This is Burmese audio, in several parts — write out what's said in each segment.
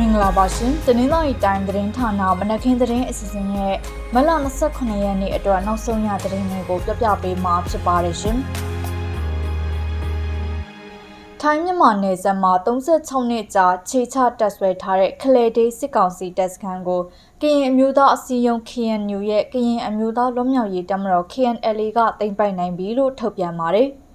မင်္ဂလာပါရှင်။တနင်္လာရီတိုင်းသတင်းဌာနမနက်ခင်းသတင်းအစီအစဉ်ရဲ့မလ29ရက်နေ့အတွက်နောက်ဆုံးရသတင်းတွေကိုပြပြပေးမှာဖြစ်ပါတယ်ရှင်။ထိုင်းမြန်မာနယ်စပ်မှာ36နှစ်ကြာခြေချတက်ဆွဲထားတဲ့ခလေဒေးစစ်ကောင်စီတပ်စခန်းကိုကရင်အမျိုးသားအစည်းအရုံး KNU ရဲ့ကရင်အမျိုးသားလွတ်မြောက်ရေးတပ်မတော် KNLA ကတင်ပိုက်နိုင်ပြီလို့ထုတ်ပြန်ပါတယ်။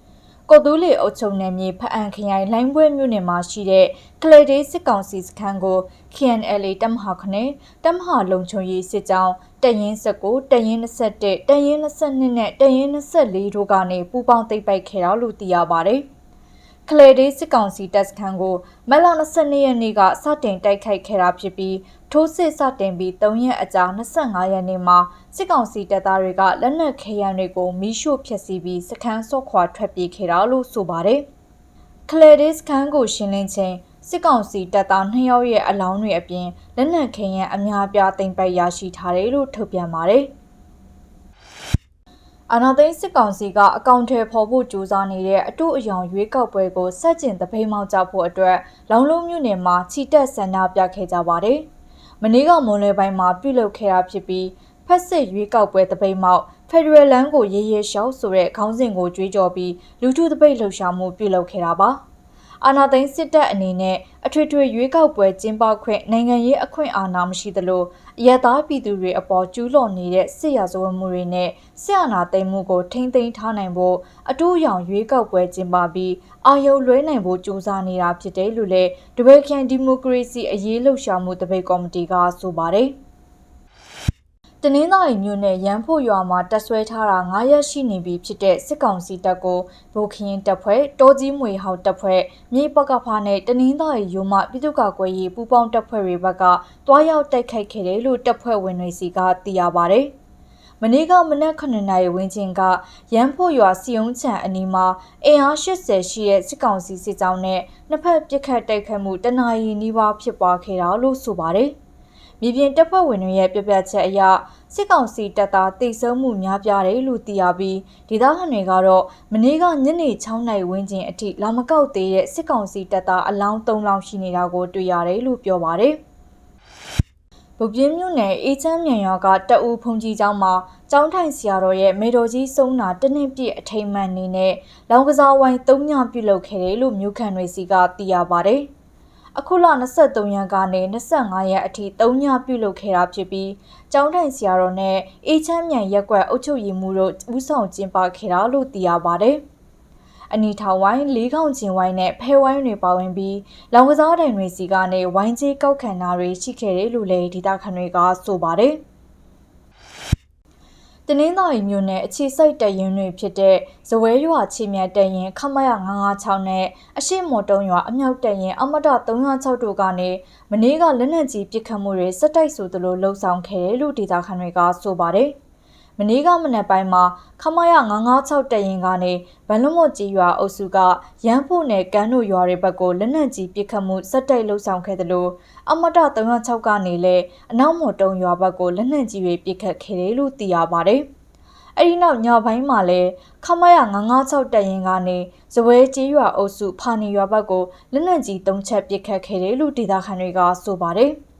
ကော်တူးလီအုပ်ချုပ်နယ်မြေဖအံခရိုင်လိုင်းပွဲမြို့နယ်မှာရှိတဲ့ကလေဒေးစစ်ကောင်စီစခန်းကို KNLA တပ်မဟာခနဲ့တပ်မဟာလုံခြုံရေးစစ်ကြောင်းတရင်19တရင်21တရင်22နဲ့တရင်24တို့ကနေပူးပေါင်းသိပ်ပိုက်ခဲ့တာလို့သိရပါတယ်။ ကလေဒေးစစ်ကောင်စီတပ်စခန်းကိုမက်လ22ရက်နေ့ကစတင်တိုက်ခိုက်ခဲ့တာဖြစ်ပြီးထိုးစစ်စတင်ပြီး3ရက်အကြာ25ရက်နေ့မှာစစ်ကောင်စီတပ်သားတွေကလက်နက်ခဲယမ်းတွေကိုမီးရှို့ဖျက်ဆီးပြီးစခန်းဆော့ခွာထွက်ပြေးခဲ့တာလို့ဆိုပါတယ်။ကလေဒေးစခန်းကိုရှင်းလင်းခြင်းစစ်ကောင်စီတပ်သား2ယောက်ရဲ့အလောင်းတွေအပြင်လက်နက်ခဲယမ်းအများပြားသိမ်းပိုက်ရရှိထားတယ်လို့ထုတ်ပြန်ပါတယ်။ အာနာသိန်းစစ်ကောင်စီကအကောင့်ထဲပေါ်ဖို့ကြိုးစားနေတဲ့အတူအယောင်ရွေးကောက်ပွဲကိုစက်ကျင်တပိမောက်ကြဖို့အတွက်လောင်လုံးမြို့နယ်မှာချီတက်ဆန္ဒပြခဲ့ကြပါတယ်။မနေ့ကမွန်လွယ်ပိုင်းမှာပြုလုပ်ခဲ့တာဖြစ်ပြီးဖက်စစ်ရွေးကောက်ပွဲတပိမောက်ဖက်ဒရယ်လမ်းကိုရေရေရှောက်ဆိုတဲ့ခေါင်းစဉ်ကိုကြွေးကြော်ပြီးလူထုတပိတ်လှုပ်ရှားမှုပြုလုပ်ခဲ့တာပါ။ အာဏာသိမ်းစစ်တပ်အနေနဲ့အထွေထွေရွေးကောက်ပွဲကျင်းပခွင့်နိုင်ငံရေးအခွင့်အာဏာမရှိသလိုအယက်သားပြည်သူတွေအပေါ်ကျူးလွန်နေတဲ့စစ်ရာဇဝတ်မှုတွေနဲ့စစ်အာဏာသိမ်းမှုကိုထိမ့်သိမ်းထားနိုင်ဖို့အတူအယောင်ရွေးကောက်ပွဲကျင်းပပြီးအာယုံလွှဲနိုင်ဖို့ကြိုးစားနေတာဖြစ်တယ်လို့လည်းဒဝဲခန်ဒီမိုကရေစီအရေးလှုပ်ရှားမှုတပိတ်ကော်မတီကဆိုပါတယ်။ တနင်္သာရီမြို့နယ်ရန်ဖို့ရွာမှာတက်ဆွဲထားတာ9ရက်ရှိနေပြီဖြစ်တဲ့စစ်ကောင်စီတပ်ကိုဗိုလ်ခရင်တပ်ဖွဲ့တောကြီးမွေဟောက်တပ်ဖွဲ့မြေပကဖားနဲ့တနင်္သာရီယူမပြည်သူ့ကာကွယ်ရေးပူးပေါင်းတပ်ဖွဲ့တွေဘက်ကတွားရောက်တိုက်ခိုက်ခဲ့တယ်လို့တပ်ဖွဲ့ဝင်တွေစီကသိရပါဗျ။မနေ့ကမနက်9နာရီဝန်းကျင်ကရန်ဖို့ရွာစီယုံချံအနီးမှာအင်အား80ရှိတဲ့စစ်ကောင်စီစစ်ကြောင်းနဲ့နှစ်ဖက်ပစ်ခတ်တိုက်ခတ်မှုတနအီနီးပါးဖြစ်ပွားခဲ့တာလို့ဆိုပါတယ်။ မြေပြင်တပ်ဖွဲ့ဝင်တွေရဲ့ပြပြချက်အရစစ်ကောင်စီတပ်သားတိတ်ဆုံးမှုများပြားတယ်လို့သိရပြီးဒေသခံတွေကတော့မနေ့ကညနေ6နာရီဝန်းကျင်အထိလာမကောက်သေးတဲ့စစ်ကောင်စီတပ်သားအလောင်း3လောင်းရှိနေတာကိုတွေ့ရတယ်လို့ပြောပါတယ်။ဗုပြင်းမြို့နယ်အေးချမ်းမြန်ရွာကတအူဖုန်ကြီးကျောင်းမှာကျောင်းထိုင်ဆရာတော်ရဲ့မေတော်ကြီးဆုံးနာတနစ်ပြည့်အထိမ်းအမှန်နေနဲ့လောင်ကစားဝိုင်း၃ညပြုလုပ်ခဲ့တယ်လို့မြို့ခံတွေစီကသိရပါတယ်။ အခုလ23ရက်ကနေ25ရက်အထိ3ညပြုလုပ်ခဲ့တာဖြစ်ပြီးကျောင်းထိုင်ဆရာတော်နဲ့အေးချမ်းမြန်ရက်ကွက်အုပ်ချုပ်ရေးမှူးတို့ဦးဆောင်ကျင်းပခဲ့တာလို့သိရပါတယ်။အနီထောင်ဝိုင်းလေးခေါင်ကျင်ဝိုင်းနဲ့ဖဲဝိုင်းတွေပါဝင်ပြီးလောင်ကစားတိုင်တွေစီကနေဝိုင်းကြီးကောက်ခံတာတွေရှိခဲ့တယ်လို့လည်းဒေသခံတွေကဆိုပါတယ်။ တနင်္သာရီမြို့နယ်အခြေစိုက်တရင်တွေဖြစ်တဲ့ဇဝဲရွာချီမြတ်တရင်ခမရ956နဲ့အရှိမော်တုံးရွာအမြောက်တရင်အမတ306တို့ကနေမနေ့ကလက်နက်ကြီးပစ်ခတ်မှုတွေစက်တိုက်ဆိုသလိုလှုံ့ဆော်ခဲ့တယ်လို့ဒေသခံတွေကဆိုပါတယ်။ မနေ့ကမနက်ပိုင်းမှာခမရ956တရင်ကနေဗန်လွတ်မော့ကြီးရွာအုပ်စုကရန်ဖို့နယ်ကန်းတို့ရွာတွေဘက်ကိုလက်နက်ကြီးပစ်ခတ်မှုစက်တိုက်လှုပ်ဆောင်ခဲ့တယ်လို့အမတ306ကနေလည်းအနောက်မော်တုံရွာဘက်ကိုလက်နက်ကြီးတွေပစ်ခတ်ခဲ့တယ်လို့သိရပါတယ်။အဲဒီနောက်ညပိုင်းမှာလည်းခမရ956တရင်ကနေဇပွဲကြီးရွာအုပ်စုဖာနီရွာဘက်ကိုလက်နက်ကြီး၃ချက်ပစ်ခတ်ခဲ့တယ်လို့ဒေသခံတွေကဆိုပါတယ်။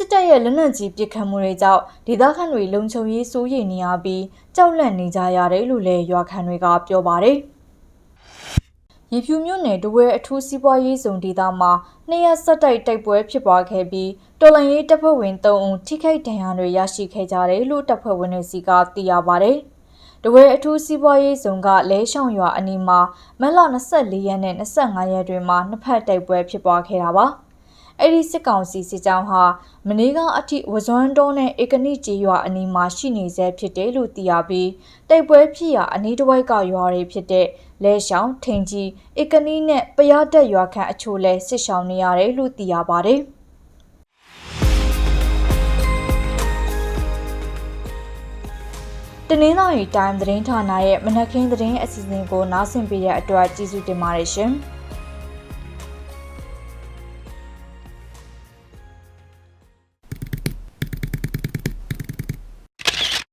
စစ်တပ်ရဲ့လက်နက်ကြီးပစ်ခတ်မှုတွေကြောင့်ဒေသခံတွေလုံခြုံရေးစိုးရိမ်နေရပြီးကြောက်လန့်နေကြရတယ်လို့လည်းရွာခံတွေကပြောပါတယ်။ရေဖြူမြို့နယ်တဝဲအထူးစီးပွားရေးဇုံဒေသမှာနှစ်ရက်ဆက်တိုက်တိုက်ပွဲဖြစ်ပွားခဲ့ပြီးတော်လန်ရေးတပ်ဖွဲ့ဝင်3ဦးထိခိုက်ဒဏ်ရာတွေရရှိခဲ့ကြတယ်လို့တပ်ဖွဲ့ဝင်တွေစီကသိရပါတယ်။တဝဲအထူးစီးပွားရေးဇုံကလဲရှောင်ရွာအနီးမှာမက်လ24ရက်နဲ့25ရက်တွင်မှနှစ်ဖက်တိုက်ပွဲဖြစ်ပွားခဲ့တာပါ။ အဲ့ဒီစစ်ကောင်စီစစ်ကြောင်းဟာမနေ့ကအထိဝဇွမ်းတောနဲ့ဧကနိကျေးရွာအနီးမှာရှိနေဆဲဖြစ်တယ်လို့သိရပြီးတိုက်ပွဲဖြစ်ရာအနီးတစ်ဝိုက်ကရွာတွေဖြစ်တဲ့လဲရှောင်းထင်ကြီးဧကနိနဲ့ပရဒက်ရွာခန့်အချို့လဲစစ်ရှောင်နေရတယ်လို့သိရပါတယ်တနင်္လာရီတိုင်းသတင်းဌာနရဲ့မနက်ခင်းသတင်းအစီအစဉ်ကိုနားဆင်ပေးတဲ့အတွက်ကျေးဇူးတင်ပါတယ်ရှင်။